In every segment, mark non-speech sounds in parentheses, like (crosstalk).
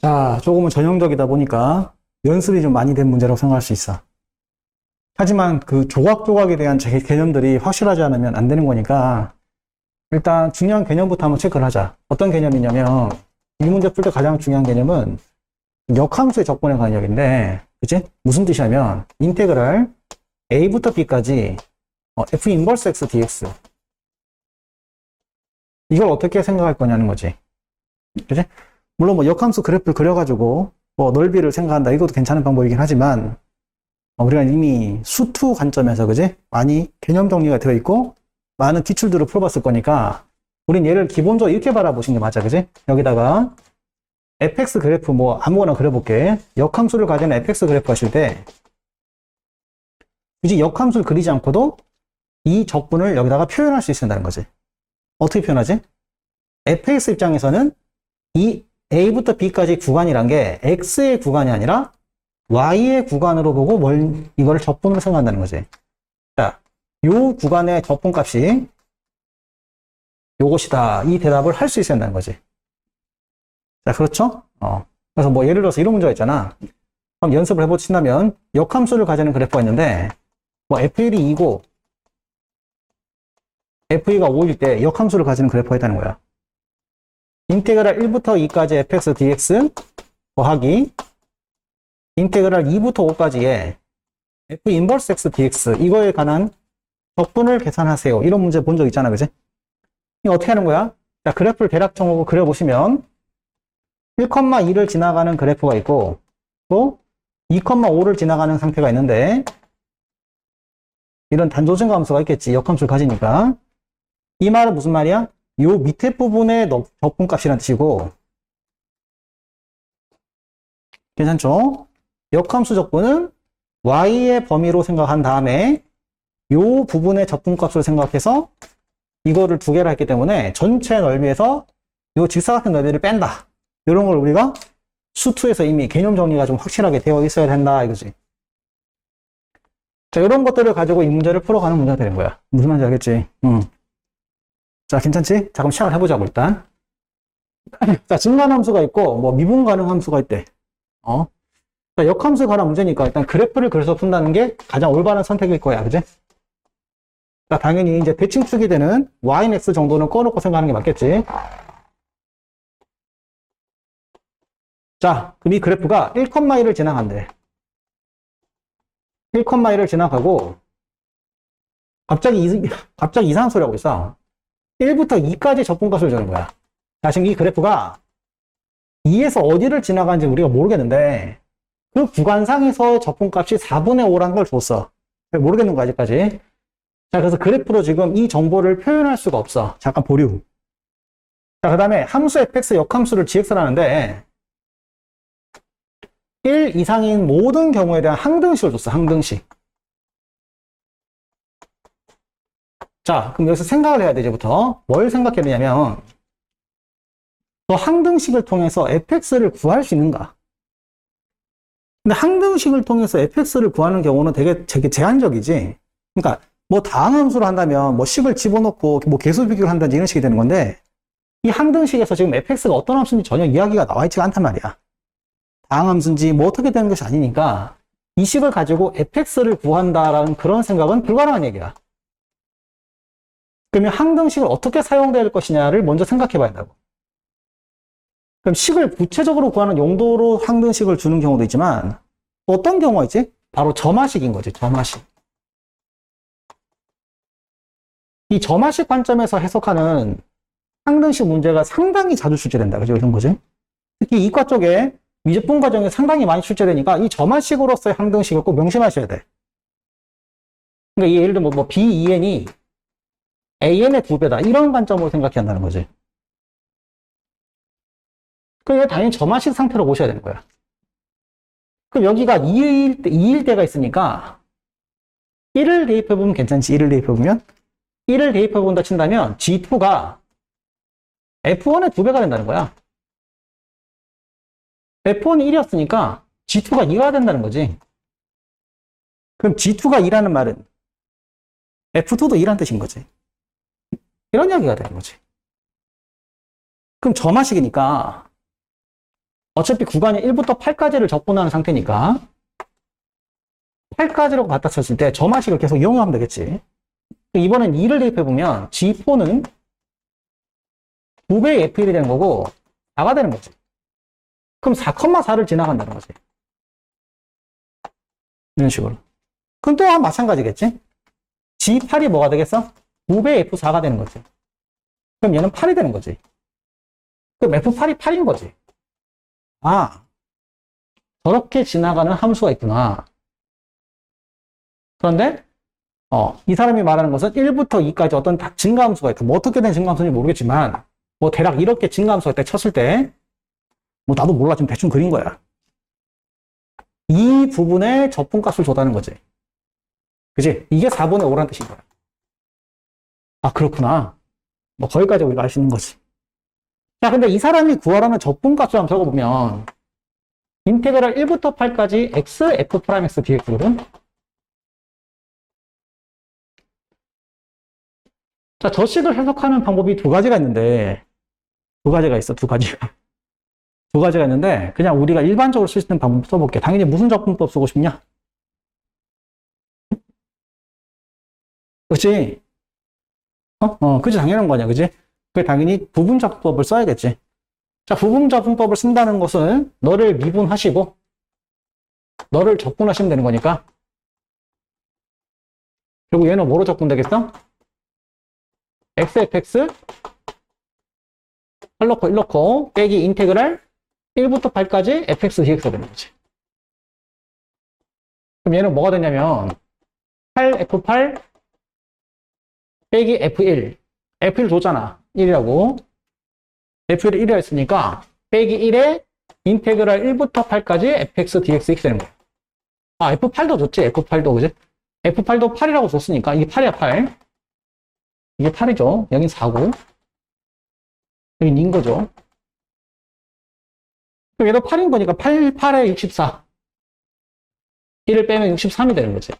자, 조금은 전형적이다 보니까 연습이 좀 많이 된 문제라고 생각할 수 있어. 하지만 그 조각조각에 대한 제- 개념들이 확실하지 않으면 안 되는 거니까 일단 중요한 개념부터 한번 체크를 하자. 어떤 개념이냐면 이 문제 풀 때 가장 중요한 개념은 역함수의 적분의 관역인데 그치? 무슨 뜻이냐면 인테그랄 a부터 b까지 어, f 인버스 x dx 이걸 어떻게 생각할 거냐는 거지. 그치? 물론 뭐 역함수 그래프를 그려가지고 뭐 넓이를 생각한다. 이것도 괜찮은 방법이긴 하지만 어, 우리가 이미 수투 관점에서 그지? 많이 개념 정리가 되어 있고 많은 기출들을 풀어봤을 거니까 우린 얘를 기본적으로 이렇게 바라보시는 게 맞아 그지? 여기다가 fx 그래프 뭐 아무거나 그려볼게. 역함수를 가진 fx 그래프 하실 때 굳이 역함수를 그리지 않고도 이 적분을 여기다가 표현할 수 있다는 거지. 어떻게 표현하지? fx 입장에서는 이 a부터 b까지 구간이란 게 x의 구간이 아니라 y의 구간으로 보고 뭘 이거를 적분으로 생각한다는 거지. 자, 요 구간의 적분 값이 요것이다. 이 대답을 할 수 있어야 한다는 거지. 자, 그렇죠? 어. 그래서 뭐 예를 들어서 이런 문제가 있잖아. 그럼 연습을 해보신다면 역함수를 가지는 그래프가 있는데 뭐 f1이 2고 f2가 5일 때 역함수를 가지는 그래프가 있다는 거야. 인테그랄 1부터 2까지 fx dx 더하기 인테그랄 2부터 5까지의 f 인버스 x dx 이거에 관한 적분을 계산하세요. 이런 문제 본 적 있잖아, 그지? 이거 어떻게 하는 거야? 자, 그래프를 대략적으로 그려보시면 1,2를 지나가는 그래프가 있고 또 2,5를 지나가는 상태가 있는데 이런 단조증가 함수가 있겠지. 역함수를 가지니까. 이 말은 무슨 말이야? 요 밑에 부분의 너- 적분 값이라는 뜻이고 괜찮죠? 역함수 적분은 y의 범위로 생각한 다음에 요 부분의 적분값을 생각해서 이거를 두 개를 했기 때문에 전체 넓이에서 요 직사각형 넓이를 뺀다. 이런 걸 우리가 수투에서 이미 개념 정리가 좀 확실하게 되어 있어야 된다 이거지. 자, 이런 것들을 가지고 이 문제를 풀어가는 문제가 되는 거야. 무슨 말인지 알겠지? 응. 자, 괜찮지? 자, 그럼 시작을 해보자고, 일단. (clears throat) 자, 증가한 함수가 있고, 뭐, 미분 가능 함수가 있대. 어? 자, 역함수에 관한 문제니까 일단 그래프를 그려서 푼다는 게 가장 올바른 선택일 거야. 그지? 자, 당연히 이제 대칭 축이 되는 yx 정도는 꺼놓고 생각하는 게 맞겠지? 자, 그럼 이 그래프가 1,1을 지나간대. 1,1을 지나가고, 갑자기, 이, (laughs) 갑자기 이상한 소리 하고 있어. 1부터 2까지 적분값을 주는 거야. 자, 지금 이 그래프가 2에서 어디를 지나가는지 우리가 모르겠는데, 그 구간상에서 적분값이 4분의 5라는 걸 줬어. 모르겠는 거 아직까지. 자, 그래서 그래프로 지금 이 정보를 표현할 수가 없어. 잠깐 보류. 자, 그 다음에 함수 fx 역함수를 gx라는데, 1 이상인 모든 경우에 대한 항등식을 줬어, 항등식. 자, 그럼 여기서 생각을 해야 돼, 이제부터. 뭘 생각해야 되냐면, 너 항등식을 통해서 fx를 구할 수 있는가? 근데 항등식을 통해서 fx를 구하는 경우는 되게, 되게 제한적이지. 그러니까, 뭐 다항함수를 한다면, 뭐 식을 집어넣고, 뭐 계수 비교를 한다든지 이런 식이 되는 건데, 이 항등식에서 지금 fx가 어떤 함수인지 전혀 이야기가 나와 있지가 않단 말이야. 다항함수인지 뭐 어떻게 되는 것이 아니니까, 이 식을 가지고 fx를 구한다라는 그런 생각은 불가능한 얘기야. 그러면 항등식을 어떻게 사용될 것이냐를 먼저 생각해 봐야 한다고. 그럼 식을 구체적으로 구하는 용도로 항등식을 주는 경우도 있지만 어떤 경우가 있지? 바로 점화식인 거지, 점화식. 이 점화식 관점에서 해석하는 항등식 문제가 상당히 자주 출제된다. 그죠? 이런 거지. 특히 이과 쪽에 미적분 과정에 상당히 많이 출제되니까 이 점화식으로서의 항등식을 꼭 명심하셔야 돼. 그러니까 이 예를 들면 뭐 B2n이 AN의 두 배다. 이런 관점으로 생각해야 한다는 거지. 이거 당연히 점화식 상태로 보셔야 되는 거야. 그럼 여기가 2일, 때, 2일 때가 있으니까 1을 대입해보면 괜찮지. 1을 대입해보면 1을 대입해본다 친다면 G2가 F1의 두 배가 된다는 거야. F1이 1이었으니까 G2가 2가 된다는 거지. 그럼 G2가 2라는 말은 F2도 2라는 뜻인 거지. 이런 이야기가 되는 거지. 그럼 점화식이니까 어차피 구간이 1부터 8까지를 적분하는 상태니까 8까지라고 갖다 쳤을 때 점화식을 계속 이용하면 되겠지. 이번엔 2를 대입해보면 G4는 2배의 F1이 되는 거고 4가 되는 거지. 그럼 4,4를 지나간다는 거지. 이런 식으로. 그럼 또한 마찬가지겠지? G8이 뭐가 되겠어? 5배의 F4가 되는 거지. 그럼 얘는 8이 되는 거지. 그럼 F8이 8인 거지. 아, 저렇게 지나가는 함수가 있구나. 그런데, 어, 이 사람이 말하는 것은 1부터 2까지 어떤 다- 증가함수가 있다. 뭐 어떻게 된 증가함수인지 모르겠지만, 뭐 대략 이렇게 증가함수가 있다 쳤을 때, 뭐 나도 몰라. 지금 대충 그린 거야. 이 부분에 적분값을 줬다는 거지. 그지? 이게 4분의 5라는 뜻인 거야. 아, 그렇구나. 뭐 거기까지 우리가 알 수 있는 거지. 자, 근데 이 사람이 구하라는 적분값을 한번 적어보면 인테그랄 1부터 8까지 x, f 프라임 x dx거든. 자, 저 식을 해석하는 방법이 두 가지가 있는데 두 가지가 있어, 두 가지가. 두 가지가 있는데 그냥 우리가 일반적으로 쓸 수 있는 방법 써볼게. 당연히 무슨 적분법 쓰고 싶냐? 그치? 어? 어, 그지 당연한 거냐, 그지? 그 당연히 부분적분법을 써야겠지. 자, 부분적분법을 쓴다는 것은 너를 미분하시고 너를 적분하시면 되는 거니까. 그리고 얘는 뭐로 적분되겠어? xfx 8 넣고 1 넣고 빼기 인테그랄 1부터 8까지 fx dx가 되는 거지. 그럼 얘는 뭐가 되냐면 8f8 빼기 f1 f1 줬잖아. 1이라고. F1을 1이라 했으니까 빼기 1에 인테그랄 1부터 8까지 fx dx 이렇게 되는 거야. 아 f8도 줬지. F8도. 그지? F8도 8이라고 줬으니까 이게 8이야 8 이게 8이죠. 여긴 4고. 여긴 인 거죠. 그럼 얘도 8인 거니까 8, 8에 64 1을 빼면 63이 되는 거지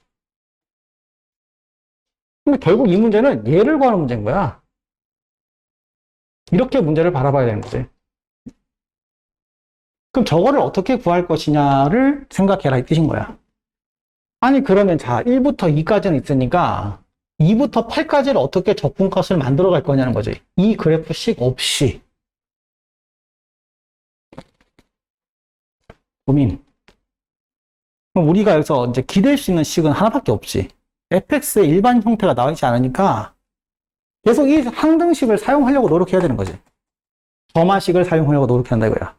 근데 결국 이 문제는 얘를 구하는 문제인 거야. 이렇게 문제를 바라봐야 되는 거지. 그럼 저거를 어떻게 구할 것이냐를 생각해라 이 뜻인 거야. 아니 그러면 자 1부터 2까지는 있으니까 2부터 8까지를 어떻게 적분값을 만들어 갈 거냐는 거지. 이 그래프식 없이. 고민. 그럼 우리가 여기서 이제 기댈 수 있는 식은 하나밖에 없지. Fx의 일반 형태가 나오지 않으니까 계속 이 항등식을 사용하려고 노력해야 되는 거지. 점화식을 사용하려고 노력해야 한다 이거야.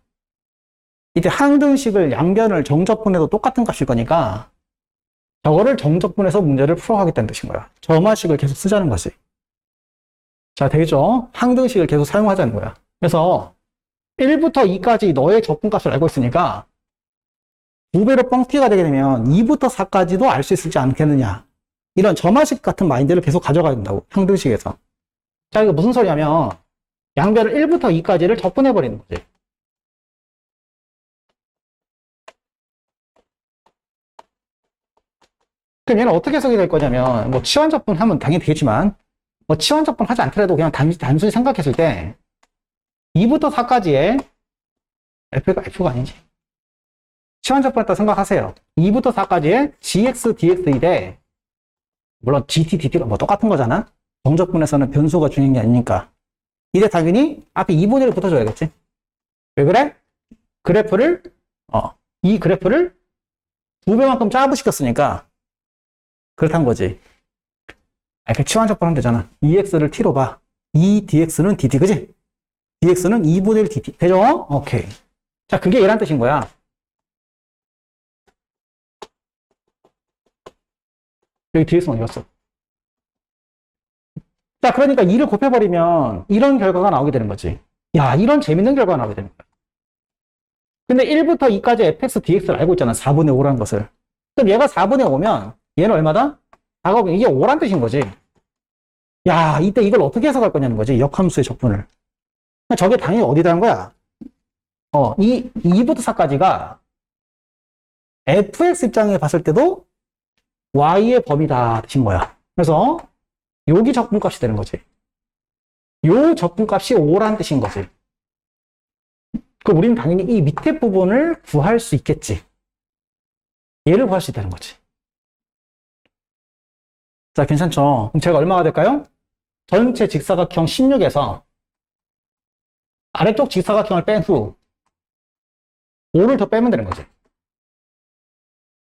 이제 항등식을 양변을 정적분해도 똑같은 값일 거니까 저거를 정적분해서 문제를 풀어가겠다는 뜻인 거야. 점화식을 계속 쓰자는 거지. 자, 되겠죠? 항등식을 계속 사용하자는 거야. 그래서 1부터 2까지 너의 적분값을 알고 있으니까 두 배로 뻥튀기가 되게 되면 2부터 4까지도 알 수 있을지 않겠느냐. 이런 점화식 같은 마인드를 계속 가져가야 된다고. 평등식에서. 자, 이거 무슨 소리냐면, 양변을 1부터 2까지를 적분해 버리는 거지. 그럼 얘는 어떻게 해석이 될 거냐면, 뭐, 치환 적분 하면 당연히 되겠지만, 뭐, 치환 적분 하지 않더라도 그냥 단, 단순히 생각했을 때, 2부터 4까지의 F가 F가 아니지. 치환 적분했다 생각하세요. 2부터 4까지의 GX, DX이래. 물론 GT, DT가 뭐 똑같은 거잖아. 정적분에서는 변수가 중요한 게 아니니까. 이래 당연히 앞에 2분의 1을 붙어줘야겠지. 왜 그래? 그래프를 어, 이 그래프를 두 배만큼 짧으시켰으니까 그렇단 거지. 아, 이렇게 치환적분 하면 되잖아. 2x를 t로 봐. 2 dx는 dt, 그지? dx는 2분의 1 dt. 되죠? 오케이. 자, 그게 얘란 뜻인 거야. 여기 어디 갔어? 자, 그러니까 2를 곱해버리면 이런 결과가 나오게 되는 거지. 야, 이런 재밌는 결과가 나오게 되는 거야. 근데 1부터 2까지 fx, dx를 알고 있잖아. 4분의 5라는 것을. 그럼 얘가 4분의 5면 얘는 얼마다? 4가 이게 5란 뜻인 거지. 야, 이때 이걸 어떻게 해석할 거냐는 거지. 역함수의 적분을. 저게 당연히 어디다는 거야? 어, 이 2부터 4까지가 fx 입장에 봤을 때도 y의 범위다 뜻인 거야. 그래서 여기 적분값이 되는 거지. 요 적분값이 5란 뜻인 거지. 그럼 우리는 당연히 이 밑에 부분을 구할 수 있겠지. 얘를 구할 수 있다는 거지. 자, 괜찮죠? 그럼 제가 얼마가 될까요? 전체 직사각형 16에서 아래쪽 직사각형을 뺀 후 5를 더 빼면 되는 거지.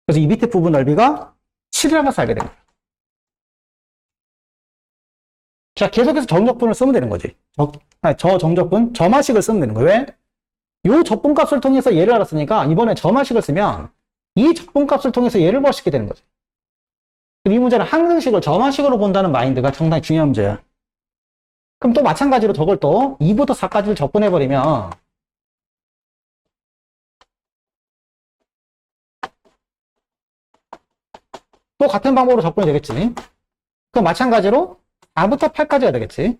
그래서 이 밑에 부분 넓이가 7이라는 것을 알게 된 거야. 자, 계속해서 정적분을 쓰면 되는 거지. 저, 아니, 저 정적분, 점화식을 쓰면 되는 거예요. 왜? 요 적분값을 통해서 얘를 알았으니까 이번에 점화식을 쓰면 이 적분값을 통해서 얘를 구할 수 있게 되는 거지. 이 문제는 항등식을 점화식으로 본다는 마인드가 상당히 중요한 문제야. 그럼 또 마찬가지로 저걸 또 2부터 4까지를 적분해버리면 또 같은 방법으로 적분이 되겠지. 그럼 마찬가지로 4부터 8까지가 되겠지.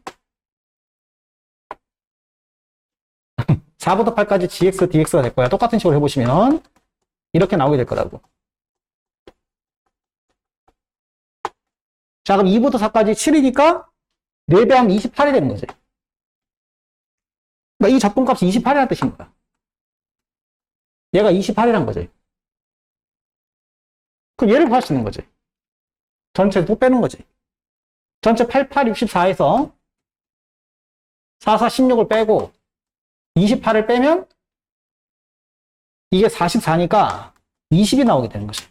(laughs) 4부터 8까지 gx, dx가 될 거야. 똑같은 식으로 해보시면 이렇게 나오게 될 거라고. 자, 그럼 2부터 4까지 7이니까 4배 하면 28이 되는 거지. 그러니까 이 적분값이 28이라는 뜻인 거야. 얘가 28이란 거지. 그럼 얘를 구할 수 있는 거지. 전체 또 빼는 거지. 전체 88, 64에서 44, 16을 빼고 28을 빼면 이게 44니까 20이 나오게 되는 거지.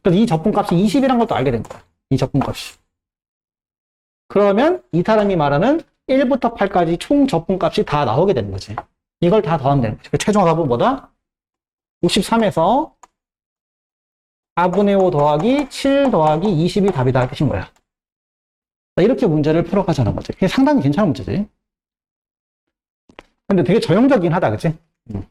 그래서 이 적분값이 20이란 것도 알게 된 거야. 이 적분값이. 그러면 이 사람이 말하는 1부터 8까지 총 적분값이 다 나오게 되는 거지. 이걸 다 더하면 되는 거지. 그 최종 답은 뭐다? 63에서 4분의 5 더하기 7 더하기 20이 답이다 뜻인 거야. 자, 이렇게 문제를 풀어가자는 거지. 상당히 괜찮은 문제지. 근데 되게 전형적이긴 하다, 그치? 음.